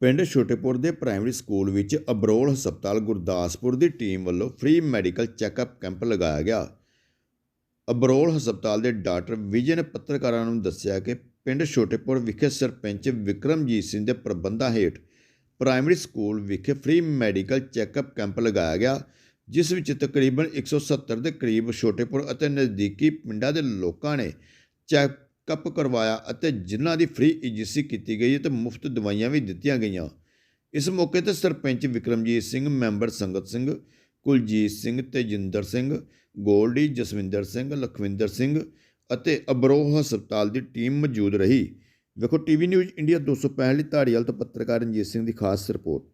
ਪਿੰਡ ਛੋਟੇਪੁਰ ਦੇ primary school ਵਿੱਚ ਅਬਰੋਲ ਹਸਪਤਾਲ ਗੁਰਦਾਸਪੁਰ ਦੀ ਟੀਮ ਵੱਲੋਂ ਫ੍ਰੀ ਮੈਡੀਕਲ ਚੈੱਕਅਪ ਕੈਂਪ ਲਗਾਇਆ ਗਿਆ। ਅਬਰੋਲ ਹਸਪਤਾਲ ਦੇ ਡਾਕਟਰ ਵਿਜੇ ਨੇ ਪੱਤਰਕਾਰਾਂ ਨੂੰ ਦੱਸਿਆ ਕਿ ਪਿੰਡ ਛੋਟੇਪੁਰ ਵਿਖੇ ਸਰਪੰਚ ਵਿਕਰਮਜੀਤ ਸਿੰਘ ਦੇ ਪ੍ਰਬੰਧਾਂ ਹੇਠ ਪ੍ਰਾਇਮਰੀ ਸਕੂਲ ਵਿਖੇ ਫ੍ਰੀ ਮੈਡੀਕਲ ਚੈੱਕਅਪ ਕੈਂਪ ਲਗਾਇਆ ਗਿਆ, ਜਿਸ ਵਿੱਚ ਤਕਰੀਬਨ 170 ਦੇ ਕਰੀਬ ਛੋਟੇਪੁਰ ਅਤੇ ਨਜ਼ਦੀਕੀ ਪਿੰਡਾਂ ਦੇ ਲੋਕਾਂ ਨੇ ਚੈੱਕਅਪ ਕਰਵਾਇਆ ਅਤੇ ਜਿਨ੍ਹਾਂ ਦੀ ਫ੍ਰੀ ਈਜੀਸੀ ਕੀਤੀ ਗਈ ਅਤੇ ਮੁਫਤ ਦਵਾਈਆਂ ਵੀ ਦਿੱਤੀਆਂ ਗਈਆਂ। ਇਸ ਮੌਕੇ ਤੇ ਸਰਪੰਚ ਵਿਕਰਮਜੀਤ ਸਿੰਘ, ਮੈਂਬਰ ਸੰਗਤ ਸਿੰਘ, ਕੁਲਜੀਤ ਸਿੰਘ, ਤੇਜਿੰਦਰ ਸਿੰਘ, ਗੋਲਡੀ, ਜਸਵਿੰਦਰ ਸਿੰਘ, ਲਖਵਿੰਦਰ ਸਿੰਘ ਅਤੇ ਅਬਰੋਹ ਹਸਪਤਾਲ ਦੀ ਟੀਮ ਮੌਜੂਦ ਰਹੀ। ਵੇਖੋ ਟੀਵੀ ਨਿਊਜ਼ ਇੰਡੀਆ 265 ਲਈ ਧਾਰੀਵਾਲ ਤੋਂ ਪੱਤਰਕਾਰ ਰਣਜੀਤ ਸਿੰਘ ਦੀ ਖਾਸ ਰਿਪੋਰਟ।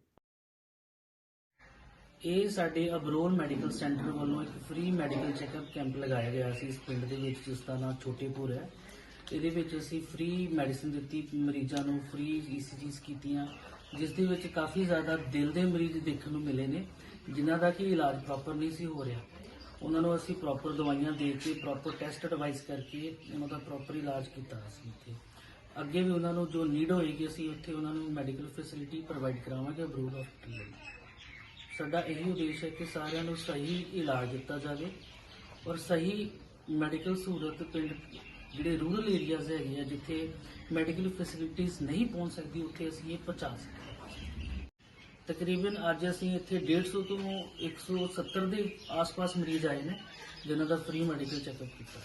ਇਹ ਸਾਡੇ ਅਬਰੋਲ ਮੈਡੀਕਲ ਸੈਂਟਰ ਵੱਲੋਂ ਇੱਕ ਫ੍ਰੀ ਮੈਡੀਕਲ ਚੈੱਕਅਪ ਕੈਂਪ ਲਗਾਇਆ ਗਿਆ ਸੀ। ਇਸ ਪਿੰਡ ਦੇ ਵਿੱਚ ਜਿਸ ਦਾ ਨਾਮ ਛੋਟੇਪੁਰ ਹੈ। ਇਹਦੇ ਵਿੱਚ ਅਸੀਂ ਫ੍ਰੀ ਮੈਡੀਸਿਨ ਦਿੱਤੀ, ਮਰੀਜ਼ਾਂ ਨੂੰ ਫ੍ਰੀ ਈਸੀਜੀਸ ਕੀਤੀਆਂ, ਜਿਸ ਦੇ ਵਿੱਚ ਕਾਫੀ ਜ਼ਿਆਦਾ ਦਿਲ ਦੇ ਮਰੀਜ਼ ਦੇਖਣ ਨੂੰ ਮਿਲੇ ਨੇ, ਜਿਨ੍ਹਾਂ ਦਾ ਕਿ ਇਲਾਜ ਪ੍ਰੋਪਰ ਨਹੀਂ ਸੀ ਹੋ ਰਿਹਾ। ਉਹਨਾਂ ਨੂੰ ਅਸੀਂ ਪ੍ਰੋਪਰ ਦਵਾਈਆਂ ਦੇ ਕੇ ਪ੍ਰੋਪਰ ਟੈਸਟ ਐਡਵਾਈਸ ਕਰਕੇ ਉਹਨਾਂ ਦਾ ਪ੍ਰੋਪਰ ਇਲਾਜ ਕੀਤਾ ਅਸੀਂ ਇੱਥੇ। ਅੱਗੇ ਵੀ ਉਹਨਾਂ ਨੂੰ ਜੋ ਨੀਡ ਹੋਏਗੀ, ਅਸੀਂ ਉੱਥੇ ਉਹਨਾਂ ਨੂੰ ਮੈਡੀਕਲ ਫੈਸਿਲਿਟੀ ਪ੍ਰੋਵਾਈਡ ਕਰਾਵਾਂਗੇ ਅਬਰੂਡ ਹਸਪਤਾਲ ਲਈ ਸਾਡਾ ਇਹੀ ਉਦੇਸ਼ ਹੈ ਕਿ ਸਾਰਿਆਂ ਨੂੰ ਸਹੀ ਇਲਾਜ ਦਿੱਤਾ ਜਾਵੇ ਔਰ ਸਹੀ ਮੈਡੀਕਲ ਸਹੂਲਤ ਪਿੰਡ ਜਿਹੜੇ ਰੂਰਲ ਏਰੀਆਜ਼ ਹੈਗੇ ਆ, ਜਿੱਥੇ ਮੈਡੀਕਲ ਫੈਸਿਲਿਟੀਆਂ ਨਹੀਂ ਪਹੁੰਚ ਸਕਦੀ, ਉੱਥੇ ਅਸੀਂ ਇਹ ਪਹੁੰਚਾ ਸਕੀਏ ਤਕਰੀਬਨ ਅੱਜ ਅਸੀਂ ਇੱਥੇ 150 ਤੋਂ 170 ਦੇ ਆਸ-ਪਾਸ ਮਰੀਜ਼ ਆਏ ਨੇ, ਜਿਨ੍ਹਾਂ ਦਾ ਫ੍ਰੀ ਮੈਡੀਕਲ ਚੈੱਕਅਪ ਕੀਤਾ।